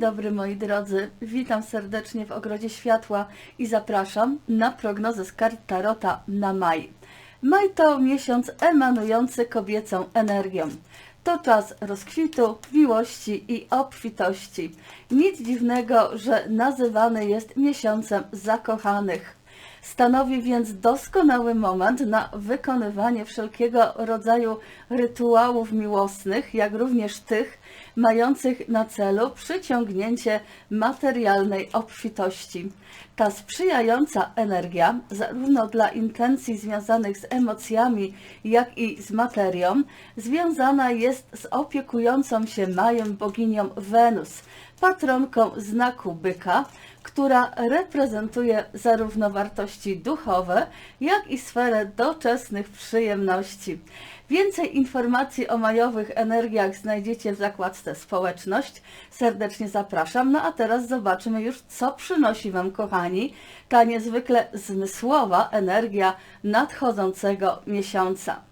dobry moi drodzy, witam serdecznie w Ogrodzie Światła i zapraszam na prognozę z kart Tarota na maj. Maj to miesiąc emanujący kobiecą energią. To czas rozkwitu, miłości i obfitości. Nic dziwnego, że nazywany jest miesiącem zakochanych. Stanowi więc doskonały moment na wykonywanie wszelkiego rodzaju rytuałów miłosnych, jak również tych mających na celu przyciągnięcie materialnej obfitości. Ta sprzyjająca energia, zarówno dla intencji związanych z emocjami, jak i z materią, związana jest z opiekującą się Majem boginią Wenus, patronką znaku byka, która reprezentuje zarówno wartości duchowe, jak i sferę doczesnych przyjemności. Więcej informacji o majowych energiach znajdziecie w zakładce Społeczność. Serdecznie zapraszam. No a teraz zobaczymy już, co przynosi Wam, kochani, ta niezwykle zmysłowa energia nadchodzącego miesiąca.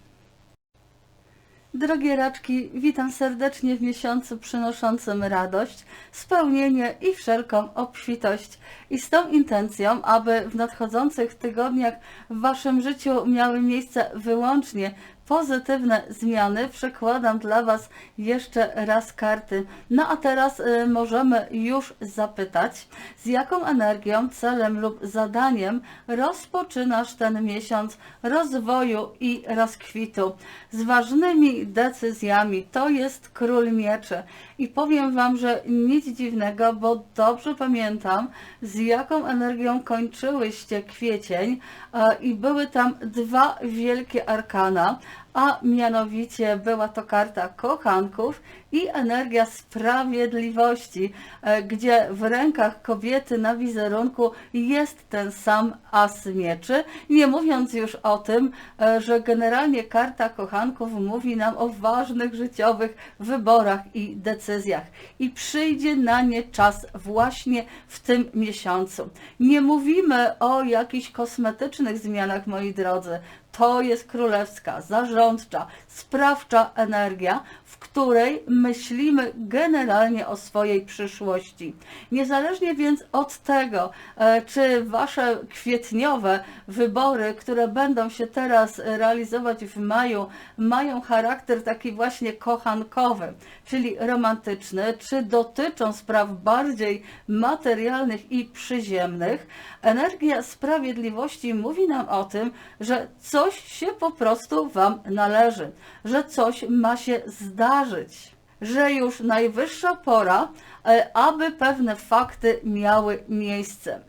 Drogie raczki, witam serdecznie w miesiącu przynoszącym radość, spełnienie i wszelką obfitość. I z tą intencją, aby w nadchodzących tygodniach w Waszym życiu miały miejsce wyłącznie pozytywne zmiany, przekładam dla Was jeszcze raz karty. No a teraz y, możemy już zapytać, z jaką energią, celem lub zadaniem rozpoczynasz ten miesiąc rozwoju i rozkwitu. Z ważnymi decyzjami to jest król mieczy. I powiem Wam, że nic dziwnego, bo dobrze pamiętam, z jaką energią kończyłyście kwiecień e, i były tam dwa wielkie arkana, a mianowicie była to karta kochanków i energia sprawiedliwości, e, gdzie w rękach kobiety na wizerunku jest ten sam as mieczy, nie mówiąc już o tym, e, że generalnie karta kochanków mówi nam o ważnych życiowych wyborach i decyzjach i przyjdzie na nie czas właśnie w tym miesiącu. Nie mówimy o jakichś kosmetycznych zmianach, moi drodzy. To jest królewska, zarządcza, sprawcza energia, w której myślimy generalnie o swojej przyszłości. Niezależnie więc od tego, e, czy wasze kwietniowe wybory, które będą się teraz realizować w maju, mają charakter taki właśnie kochankowy, czyli romantyczny, czy dotyczą spraw bardziej materialnych i przyziemnych, energia sprawiedliwości mówi nam o tym, że coś się po prostu wam należy, że coś ma się zdarzyć, że już najwyższa pora, e, aby pewne fakty miały miejsce.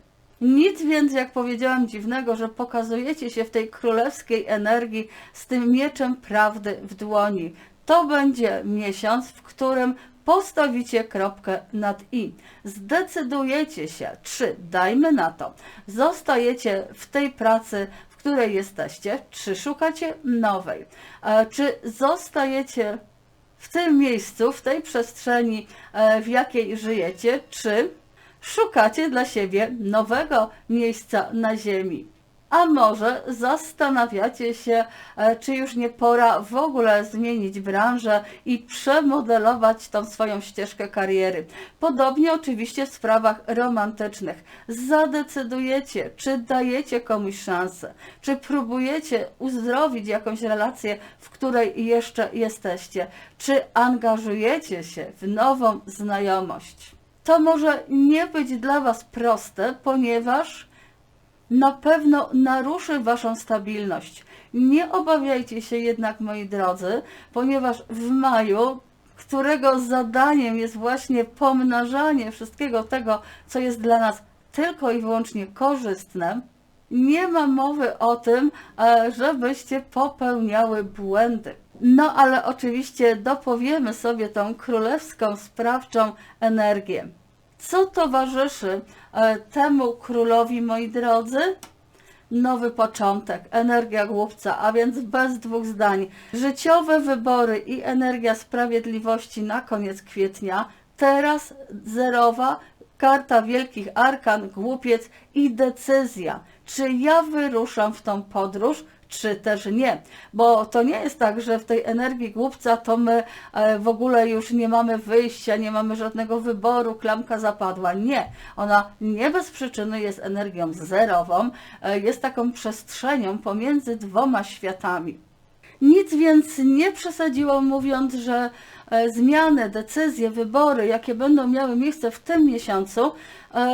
Nic więc, jak powiedziałam, dziwnego, że pokazujecie się w tej królewskiej energii z tym mieczem prawdy w dłoni. To będzie miesiąc, w którym postawicie kropkę nad i. Zdecydujecie się, czy dajmy na to, zostajecie w tej pracy, której jesteście, czy szukacie nowej, E, czy zostajecie w tym miejscu, w tej przestrzeni, e, w jakiej żyjecie, czy szukacie dla siebie nowego miejsca na ziemi. A może zastanawiacie się, e, czy już nie pora w ogóle zmienić branżę i przemodelować tą swoją ścieżkę kariery. Podobnie oczywiście w sprawach romantycznych. Zadecydujecie, czy dajecie komuś szansę, czy próbujecie uzdrowić jakąś relację, w której jeszcze jesteście, czy angażujecie się w nową znajomość. To może nie być dla Was proste, ponieważ na pewno naruszy Waszą stabilność. Nie obawiajcie się jednak, moi drodzy, ponieważ w maju, którego zadaniem jest właśnie pomnażanie wszystkiego tego, co jest dla nas tylko i wyłącznie korzystne, nie ma mowy o tym, e, żebyście popełniały błędy. No ale oczywiście dopowiemy sobie tą królewską, sprawczą energię. Co towarzyszy e, temu królowi, moi drodzy? Nowy początek, energia głupca, a więc bez dwóch zdań. Życiowe wybory i energia sprawiedliwości na koniec kwietnia. Teraz zerowa, karta wielkich arkan, głupiec i decyzja. Czy ja wyruszam w tą podróż, czy też nie. Bo to nie jest tak, że w tej energii głupca to my e, w ogóle już nie mamy wyjścia, nie mamy żadnego wyboru, klamka zapadła. Nie. Ona nie bez przyczyny jest energią zerową, e, jest taką przestrzenią pomiędzy dwoma światami. Nic więc nie przesadziłam mówiąc, że e, zmiany, decyzje, wybory, jakie będą miały miejsce w tym miesiącu,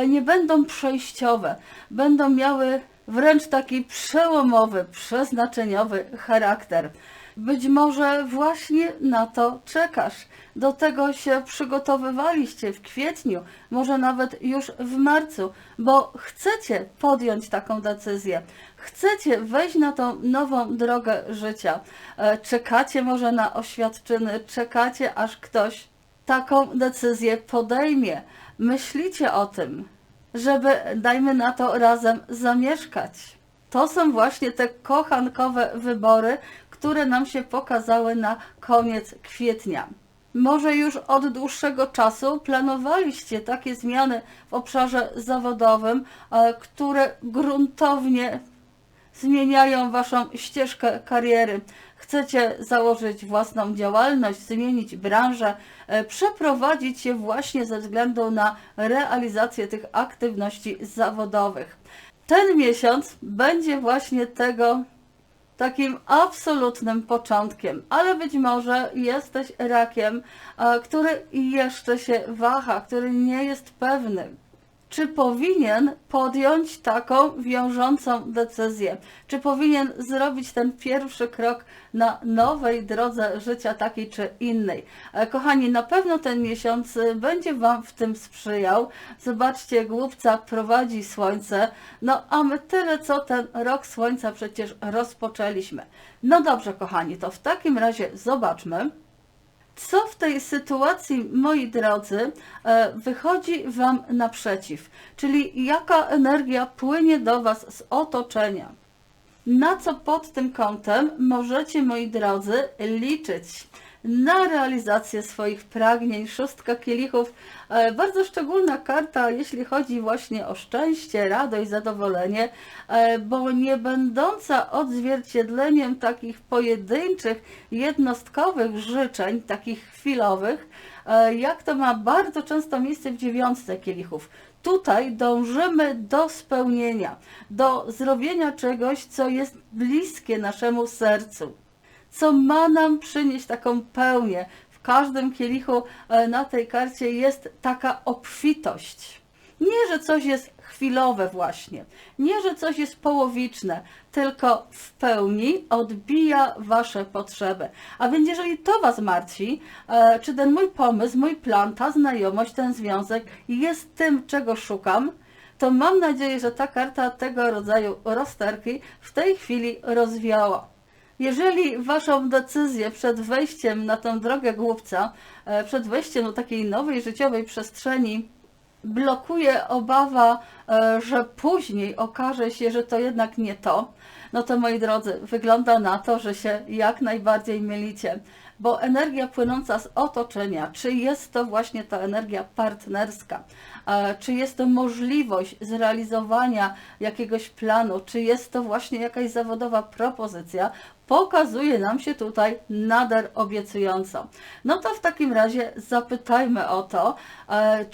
nie będą przejściowe. Będą miały wręcz taki przełomowy, przeznaczeniowy charakter. Być może właśnie na to czekasz. Do tego się przygotowywaliście w kwietniu, może nawet już w marcu, bo chcecie podjąć taką decyzję. Chcecie wejść na tą nową drogę życia. E, Czekacie może na oświadczyny, czekacie aż ktoś taką decyzję podejmie. Myślicie o tym, żeby, dajmy na to, razem zamieszkać. To są właśnie te kochankowe wybory, które nam się pokazały na koniec kwietnia. Może już od dłuższego czasu planowaliście takie zmiany w obszarze zawodowym, e, które gruntownie zmieniają Waszą ścieżkę kariery. Chcecie założyć własną działalność, zmienić branżę, e, przeprowadzić się właśnie ze względu na realizację tych aktywności zawodowych. Ten miesiąc będzie właśnie tego takim absolutnym początkiem, ale być może jesteś rakiem, e, który jeszcze się waha, który nie jest pewny. Czy powinien podjąć taką wiążącą decyzję? Czy powinien zrobić ten pierwszy krok na nowej drodze życia, takiej czy innej? E, Kochani, na pewno ten miesiąc e, będzie Wam w tym sprzyjał. Zobaczcie, głupca prowadzi słońce, no a my tyle co ten rok słońca przecież rozpoczęliśmy. No dobrze, kochani, to w takim razie zobaczmy. Co w tej sytuacji, moi drodzy, e, wychodzi Wam naprzeciw? Czyli jaka energia płynie do Was z otoczenia? Na co pod tym kątem możecie, moi drodzy, liczyć? Na realizację swoich pragnień. Szóstka kielichów, e, bardzo szczególna karta, jeśli chodzi właśnie o szczęście, radość, zadowolenie, e, bo nie będąca odzwierciedleniem takich pojedynczych, jednostkowych życzeń, takich chwilowych, e, jak to ma bardzo często miejsce w dziewiątce kielichów. Tutaj dążymy do spełnienia, do zrobienia czegoś, co jest bliskie naszemu sercu, co ma nam przynieść taką pełnię. W każdym kielichu e, na tej karcie jest taka obfitość. Nie, że coś jest chwilowe właśnie, nie, że coś jest połowiczne, tylko w pełni odbija Wasze potrzeby. A więc jeżeli to Was martwi, e, czy ten mój pomysł, mój plan, ta znajomość, ten związek jest tym, czego szukam, to mam nadzieję, że ta karta tego rodzaju rozterki w tej chwili rozwiała. Jeżeli waszą decyzję przed wejściem na tę drogę głupca, e, przed wejściem do takiej nowej życiowej przestrzeni blokuje obawa, e, że później okaże się, że to jednak nie to, no to moi drodzy, wygląda na to, że się jak najbardziej mylicie, bo energia płynąca z otoczenia, czy jest to właśnie ta energia partnerska, czy jest to możliwość zrealizowania jakiegoś planu, czy jest to właśnie jakaś zawodowa propozycja, pokazuje nam się tutaj nader obiecująco. No to w takim razie zapytajmy o to, e,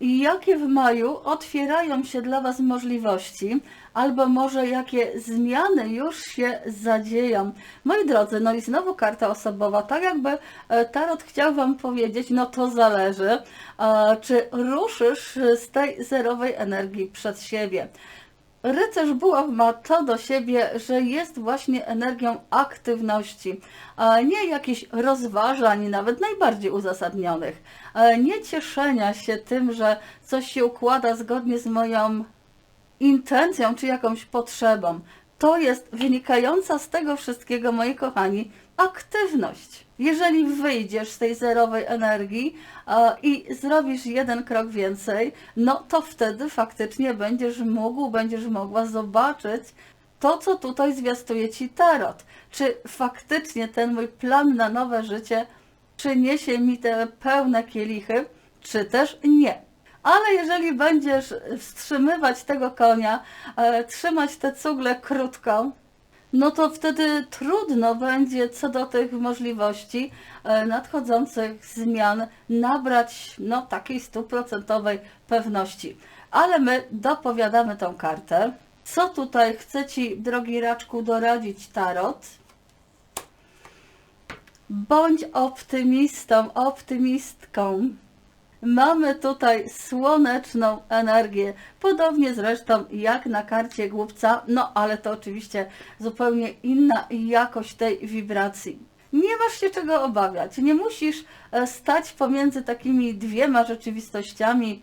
czyli jakie w maju otwierają się dla Was możliwości, albo może jakie zmiany już się zadzieją. Moi drodzy, no i znowu karta osobowa, tak jakby e, Tarot chciał Wam powiedzieć, no to zależy, e, czy ruszysz z tej zerowej energii przed siebie. Rycerz buław ma to do siebie, że jest właśnie energią aktywności, a nie jakichś rozważań, nawet najbardziej uzasadnionych, nie cieszenia się tym, że coś się układa zgodnie z moją intencją czy jakąś potrzebą. To jest wynikająca z tego wszystkiego, moi kochani, aktywność. Jeżeli wyjdziesz z tej zerowej energii a, i zrobisz jeden krok więcej, no to wtedy faktycznie będziesz mógł, będziesz mogła zobaczyć to, co tutaj zwiastuje Ci Tarot. Czy faktycznie ten mój plan na nowe życie przyniesie mi te pełne kielichy, czy też nie. Ale jeżeli będziesz wstrzymywać tego konia, e, trzymać te cugle krótko, no to wtedy trudno będzie co do tych możliwości e, nadchodzących zmian nabrać no, takiej stuprocentowej pewności. Ale my dopowiadamy tą kartę. Co tutaj chce Ci, drogi raczku, doradzić Tarot? Bądź optymistą, optymistką. Mamy tutaj słoneczną energię, podobnie zresztą jak na karcie głupca, no ale to oczywiście zupełnie inna jakość tej wibracji. Nie masz się czego obawiać, nie musisz e, stać pomiędzy takimi dwiema rzeczywistościami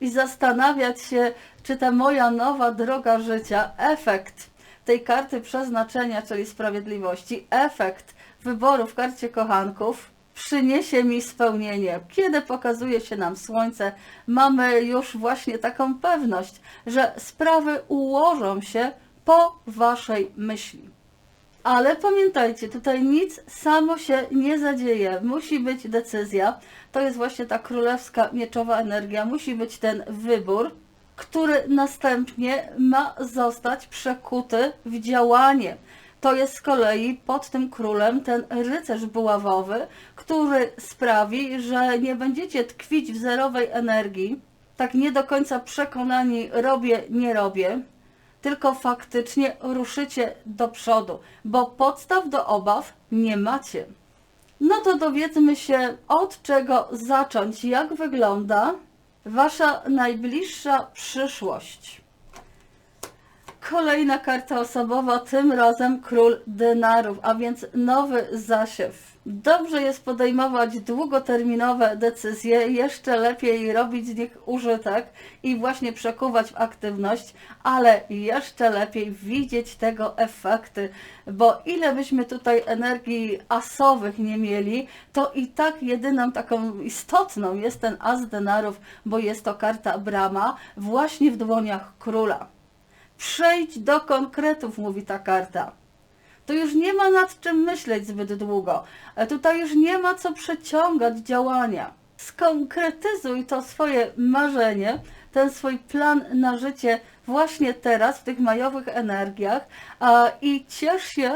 i zastanawiać się, czy ta moja nowa droga życia, efekt tej karty przeznaczenia, czyli sprawiedliwości, efekt wyboru w karcie kochanków, przyniesie mi spełnienie. Kiedy pokazuje się nam słońce, mamy już właśnie taką pewność, że sprawy ułożą się po waszej myśli. Ale pamiętajcie, tutaj nic samo się nie zadzieje. Musi być decyzja. To jest właśnie ta królewska mieczowa energia. Musi być ten wybór, który następnie ma zostać przekuty w działanie. To jest z kolei pod tym królem ten rycerz buławowy, który sprawi, że nie będziecie tkwić w zerowej energii, tak nie do końca przekonani robię, nie robię, tylko faktycznie ruszycie do przodu, bo podstaw do obaw nie macie. No to dowiedzmy się, od czego zacząć, jak wygląda Wasza najbliższa przyszłość. Kolejna karta osobowa, tym razem król denarów, a więc nowy zasiew. Dobrze jest podejmować długoterminowe decyzje, jeszcze lepiej robić z nich użytek i właśnie przekuwać w aktywność, ale jeszcze lepiej widzieć tego efekty, bo ile byśmy tutaj energii asowych nie mieli, to i tak jedyną taką istotną jest ten as denarów, bo jest to karta brama właśnie w dłoniach króla. Przejdź do konkretów, mówi ta karta. To już nie ma nad czym myśleć zbyt długo. Tutaj już nie ma co przeciągać działania. Skonkretyzuj to swoje marzenie, ten swój plan na życie właśnie teraz, w tych majowych energiach i ciesz się,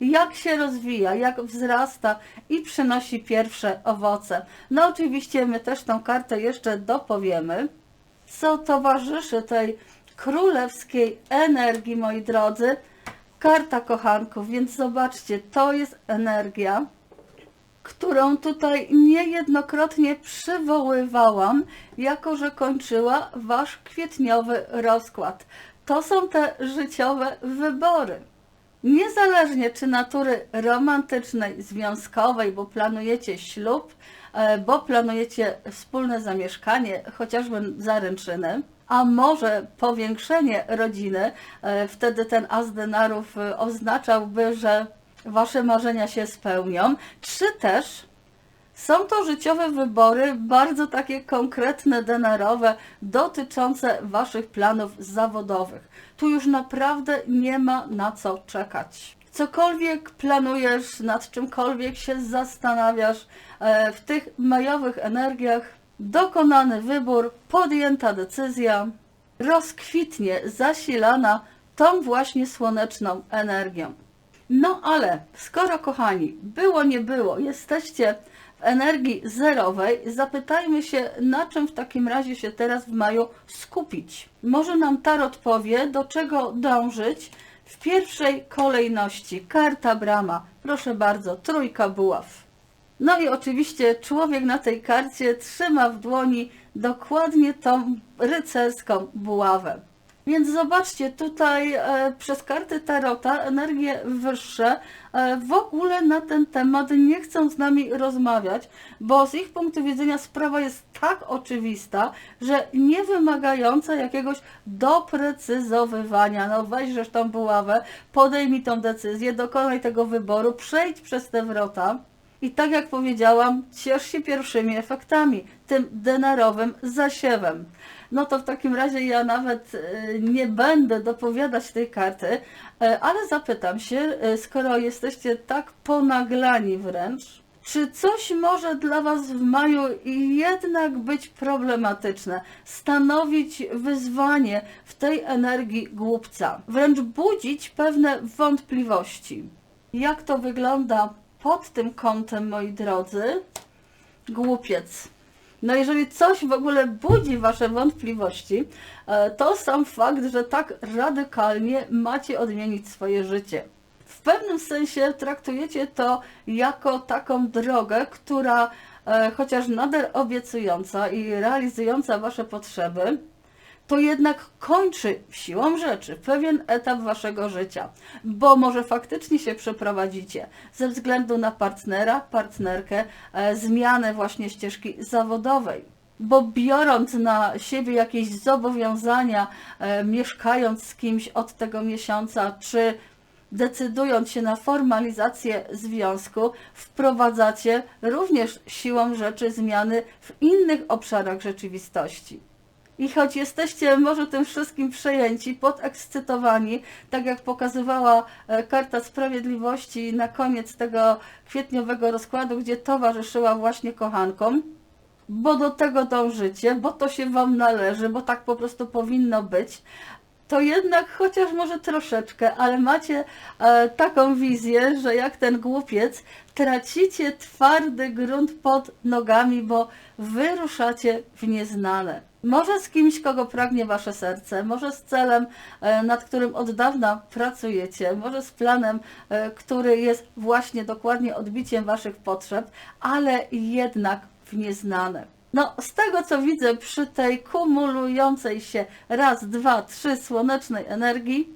jak się rozwija, jak wzrasta i przynosi pierwsze owoce. No oczywiście my też tą kartę jeszcze dopowiemy, co towarzyszy tej królewskiej energii, moi drodzy. Karta kochanków, więc zobaczcie, to jest energia, którą tutaj niejednokrotnie przywoływałam, jako że kończyła wasz kwietniowy rozkład. To są te życiowe wybory. Niezależnie czy natury romantycznej, związkowej, bo planujecie ślub, e, bo planujecie wspólne zamieszkanie, chociażby zaręczyny, a może powiększenie rodziny, e, wtedy ten as denarów e, oznaczałby, że wasze marzenia się spełnią, czy też są to życiowe wybory, bardzo takie konkretne, denarowe, dotyczące Waszych planów zawodowych. Tu już naprawdę nie ma na co czekać. Cokolwiek planujesz, nad czymkolwiek się zastanawiasz, e, w tych majowych energiach dokonany wybór, podjęta decyzja, rozkwitnie zasilana tą właśnie słoneczną energią. No ale skoro kochani, było nie było, jesteście w energii zerowej, zapytajmy się, na czym w takim razie się teraz w maju skupić. Może nam Tarot powie, do czego dążyć w pierwszej kolejności. Karta brama, proszę bardzo, trójka buław. No i oczywiście człowiek na tej karcie trzyma w dłoni dokładnie tą rycerską buławę. Więc zobaczcie, tutaj e, przez karty Tarota energie wyższe e, w ogóle na ten temat nie chcą z nami rozmawiać, bo z ich punktu widzenia sprawa jest tak oczywista, że nie wymagająca jakiegoś doprecyzowywania. No weź tą buławę, podejmij tą decyzję, dokonaj tego wyboru, przejdź przez te wrota. I tak jak powiedziałam, ciesz się pierwszymi efektami, tym denarowym zasiewem. No to w takim razie ja nawet e, nie będę dopowiadać tej karty, e, ale zapytam się, e, skoro jesteście tak ponaglani wręcz, Czy coś może dla Was w maju jednak być problematyczne, stanowić wyzwanie w tej energii głupca, wręcz budzić pewne wątpliwości? Jak to wygląda pod tym kątem, moi drodzy? Głupiec. No jeżeli coś w ogóle budzi Wasze wątpliwości, e, to sam fakt, że tak radykalnie macie odmienić swoje życie. W pewnym sensie traktujecie to jako taką drogę, która e, chociaż nader obiecująca i realizująca Wasze potrzeby, to jednak kończy siłą rzeczy pewien etap waszego życia, bo może faktycznie się przeprowadzicie ze względu na partnera, partnerkę, e, zmianę właśnie ścieżki zawodowej. Bo biorąc na siebie jakieś zobowiązania, e, mieszkając z kimś od tego miesiąca, czy decydując się na formalizację związku, wprowadzacie również siłą rzeczy zmiany w innych obszarach rzeczywistości. I choć jesteście może tym wszystkim przejęci, podekscytowani, tak jak pokazywała e, karta sprawiedliwości na koniec tego kwietniowego rozkładu, gdzie towarzyszyła właśnie kochankom, bo do tego dążycie, bo to się Wam należy, bo tak po prostu powinno być, to jednak chociaż może troszeczkę, ale macie e, taką wizję, że jak ten głupiec, tracicie twardy grunt pod nogami, bo wyruszacie w nieznane. Może z kimś, kogo pragnie wasze serce, może z celem, e, nad którym od dawna pracujecie, może z planem, e, który jest właśnie dokładnie odbiciem waszych potrzeb, ale jednak w nieznane. No, z tego co widzę przy tej kumulującej się raz, dwa, trzy słonecznej energii,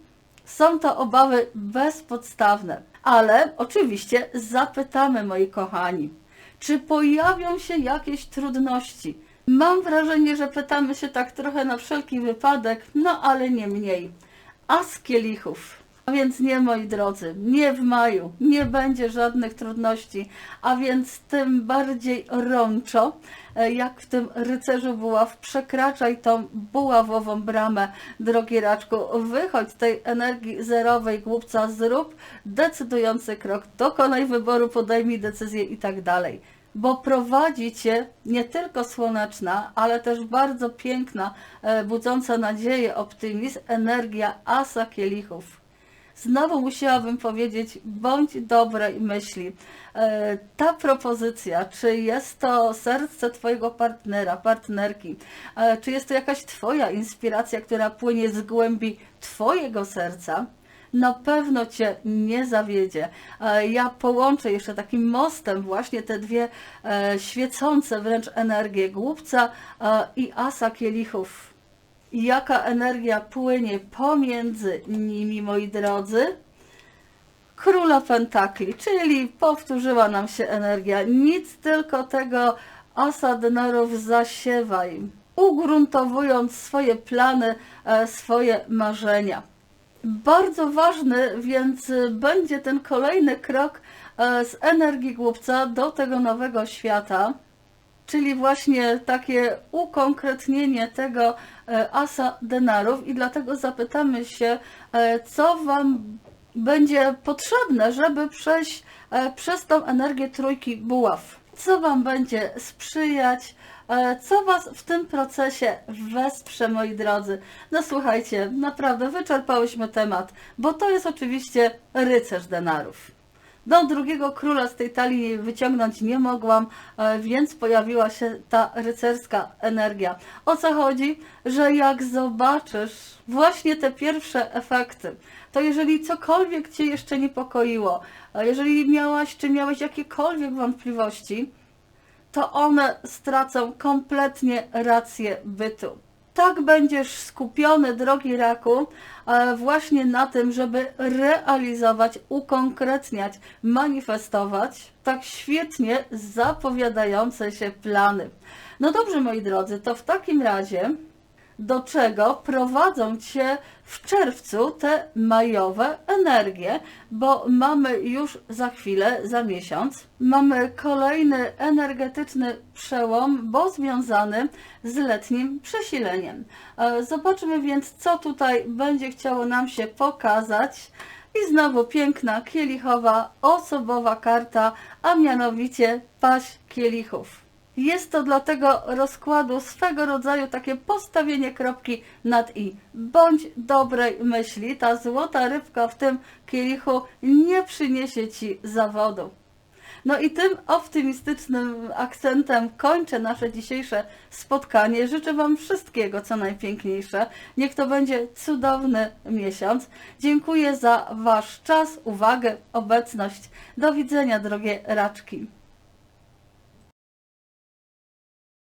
są to obawy bezpodstawne. Ale oczywiście zapytamy, moi kochani, czy pojawią się jakieś trudności? Mam wrażenie, że pytamy się tak trochę na wszelki wypadek, no ale nie mniej. A z kielichów. A więc nie, moi drodzy, nie w maju, nie będzie żadnych trudności, a więc tym bardziej rączo, e, jak w tym rycerzu buław, przekraczaj tą buławową bramę, drogi raczku, wychodź z tej energii zerowej głupca, zrób decydujący krok, dokonaj wyboru, podejmij decyzję i tak dalej bo prowadzi Cię nie tylko słoneczna, ale też bardzo piękna, e, budząca nadzieję, optymizm, energia asa kielichów. Znowu musiałabym powiedzieć, bądź dobrej myśli. E, ta propozycja, czy jest to serce Twojego partnera, partnerki, e, czy jest to jakaś Twoja inspiracja, która płynie z głębi Twojego serca, na pewno Cię nie zawiedzie. E, ja połączę jeszcze takim mostem właśnie te dwie e, świecące wręcz energie głupca e, i asa kielichów. Jaka energia płynie pomiędzy nimi, moi drodzy? Króla Pentakli, czyli powtórzyła nam się energia. Nic tylko tego asa denarów zasiewaj, ugruntowując swoje plany, swoje marzenia. Bardzo ważny więc będzie ten kolejny krok e, z energii głupca do tego nowego świata, czyli właśnie takie ukonkretnienie tego e, asa denarów i dlatego zapytamy się, e, co Wam będzie potrzebne, żeby przejść przez tą energię trójki buław. Co Wam będzie sprzyjać, co Was w tym procesie wesprze, moi drodzy? No słuchajcie, naprawdę wyczerpałyśmy temat, bo to jest oczywiście rycerz denarów. Do drugiego króla z tej talii wyciągnąć nie mogłam, e, więc pojawiła się ta rycerska energia. O co chodzi? Że jak zobaczysz właśnie te pierwsze efekty, to jeżeli cokolwiek Cię jeszcze niepokoiło, jeżeli miałaś czy miałeś jakiekolwiek wątpliwości, to one stracą kompletnie rację bytu. Tak będziesz skupiony, drogi raku, e, właśnie na tym, żeby realizować, ukonkretniać, manifestować tak świetnie zapowiadające się plany. No dobrze, moi drodzy, to w takim razie do czego prowadzą Cię w czerwcu te majowe energie, bo mamy już za chwilę, za miesiąc, mamy kolejny energetyczny przełom, bo związany z letnim przesileniem. E, zobaczmy więc, co tutaj będzie chciało nam się pokazać I znowu piękna, kielichowa, osobowa karta, a mianowicie paść kielichów. Jest to dla tego rozkładu swego rodzaju takie postawienie kropki nad i. Bądź dobrej myśli, ta złota rybka w tym kielichu nie przyniesie Ci zawodu. No i tym optymistycznym akcentem kończę nasze dzisiejsze spotkanie. Życzę Wam wszystkiego, co najpiękniejsze. Niech to będzie cudowny miesiąc. Dziękuję za Wasz czas, uwagę, obecność. Do widzenia, drogie raczki.